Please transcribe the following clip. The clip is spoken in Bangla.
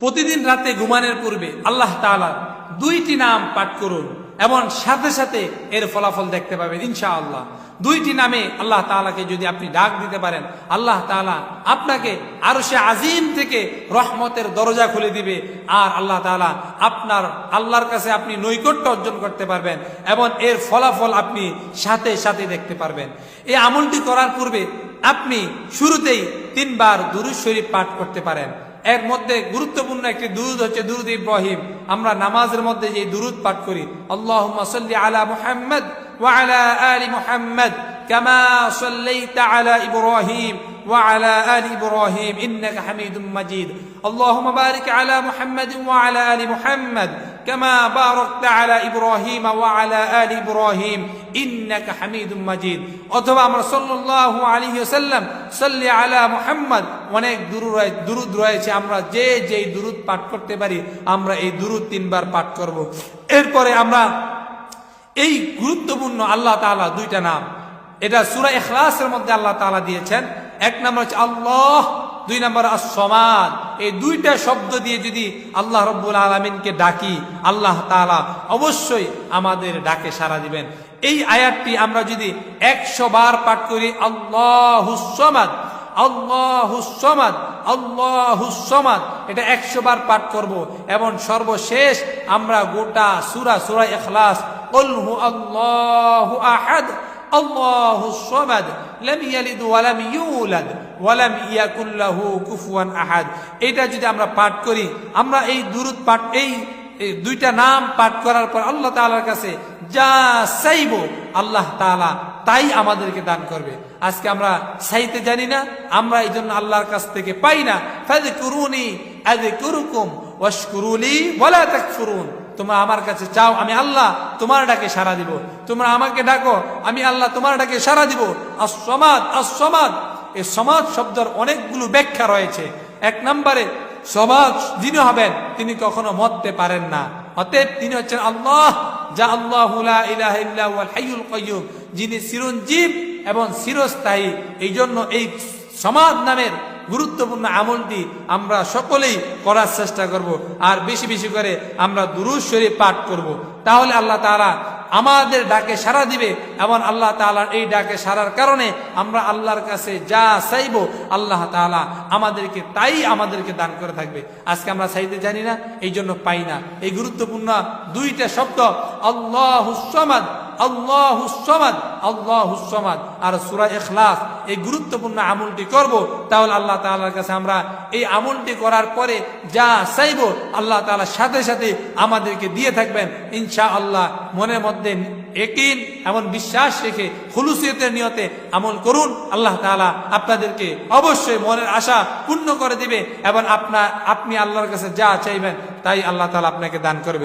প্রতিদিন রাতে ঘুমানোর পূর্বে আল্লাহ তাআলা দুইটি নাম পাঠ করুন। এবং সাথে সাথে এর ফলাফল দেখতে পাবেন, ইনশাআল্লাহ। দুইটি নামে আল্লাহ তাআলাকে যদি আপনি ডাক দিতে পারেন, আল্লাহ তাআলা আপনাকে আরও সে আজিম থেকে রহমতের দরজা খুলে দিবে আর আল্লাহ তাআলা আপনার আল্লাহর কাছে আপনি নৈকট্য অর্জন করতে পারবেন এবং এর ফলাফল আপনি সাথে সাথে দেখতে পারবেন। এই আমলটি করার পূর্বে আপনি শুরুতেই তিনবার দুরুদ শরীফ পাঠ করতে পারেন। এর মধ্যে গুরুত্বপূর্ণ একটি দুরুদ হচ্ছে দুরুদ ইব্রাহিম। আমরা নামাজের মধ্যে যে দুরুদ পাঠ করি আল্লাহ আলা মুহাম্মদ ওয়া আলা আলি মুহাম্মদ। কামা সাল্লাইতা আলা ইব্রাহিম وعلى آل إبراهيم إنك حميد مجيد اللهم بارك على محمد وعلى آل محمد كما باركت على إبراهيم وعلى آل إبراهيم إنك حميد مجيد অথবা আমরা সাল্লাল্লাহু আলাইহি ওয়াসাল্লাম সাল্লি আলা মুহাম্মদ অনেক দুরুদ রয়ে- দুরুদ রয়েছে আমরা যে যেই দুরুদ পাঠ করতে পারি আমরা এই দুরুদ তিনবার পাঠ করব এরপরে আমরা এই গুরুত্বপূর্ণ আল্লাহ তাআলা দুইটা নাম এটা সুরা এখলাসের মধ্যে আল্লাহ তাআলা দিয়েছেন। এক নম্বর হচ্ছে আল্লাহ, দুই নম্বর আসমান এই দুইটা শব্দ দিয়ে যদি আল্লাহ রব্বুল আলমিনকে ডাকি, আল্লাহ তাআলা অবশ্যই আমাদের ডাকে সাড়া দিবেন। এই আয়াতটি আমরা যদি একশো বার পাঠ করি আল্লাহুসমাদ আল্লাহুসমাদ আল্লাহুসমাদ এটা একশো বার পাঠ করব। এবং সর্বশেষ আমরা গোটা সুরা সুরা এখলাস আল্লাহু আহাদ। الله الصمد لم يلد ولم يولد ولم يكن له كفوا احد এটা যদি আমরা পাঠ করি আমরা এই দুরুদ পাঠ এই এই দুইটা নাম পাঠ করার পর আল্লাহ তাআলার কাছে যা চাইব আল্লাহ তাআলা তাই আমাদেরকে দান করবে আজকে আমরা চাইতে জানি না আমরা এই জন্য আল্লাহর কাছ থেকে পাই না ফাযকুরুনি আযকুরুকুম ওয়াশকুরুলি ওয়ালা তাকফুরুন তোমরা আমার কাছে চাও, আমি আল্লাহ তোমার ডাকে সাড়া দিব। তোমরা আমাকে ডাকো, আমি আল্লাহ তোমার ডাকে সাড়া দিব। আসমাদ আসমাদ এই সমাজ শব্দের অনেকগুলো ব্যাখ্যা রয়েছে। এক নম্বরে, সমাজ যিনি হবেন, তিনি কখনো মরতে পারেন না। অতএব তিনি হচ্ছেন আল্লাহ, যা আল্লাহ যিনি চিরঞ্জীব এবং চিরস্থায়ী। এই জন্য এই সমাজ নামের গুরুত্বপূর্ণ আমলটি আমরা সকলেই করার চেষ্টা করব। আর বেশি বেশি করে আমরা দুরুজ শরীফ পাঠ করব। তাহলে আল্লাহ তাআলা আমাদের ডাকে সাড়া দিবে এবং আল্লাহ তাআলার এই ডাকে সারার কারণে আমরা আল্লাহর কাছে যা চাইব আল্লাহ তাআলা আমাদেরকে তাই আমাদেরকে দান করে থাকবে। আজকে আমরা চাইতে জানি না এই জন্য পাই না। এই গুরুত্বপূর্ণ দুইটা শব্দ, আল্লাহ সমাদ আল্লাহ সমাদ আল্লাহ সমাদ। আর সুরা এখলাস এই গুরুত্বপূর্ণ আমলটি করব, তাহলে আল্লাহ তাআলার কাছে আমরা এই আমলটি করার পরে যা চাইব, আল্লাহ তাআলা সাথে সাথে আমাদেরকে দিয়ে থাকবেন। ইনশা আল্লাহ মনের মধ্যে একিন এমন বিশ্বাস রেখে, খুলুসিয়তের নিয়তে আমল করুন। আল্লাহ তাআলা আপনাদেরকে অবশ্যই মনের আশা পূর্ণ করে দিবে এবং আপনার আপনি আল্লাহর কাছে যা চাইবেন, তাই আল্লাহ তাআলা আপনাকে দান করবে।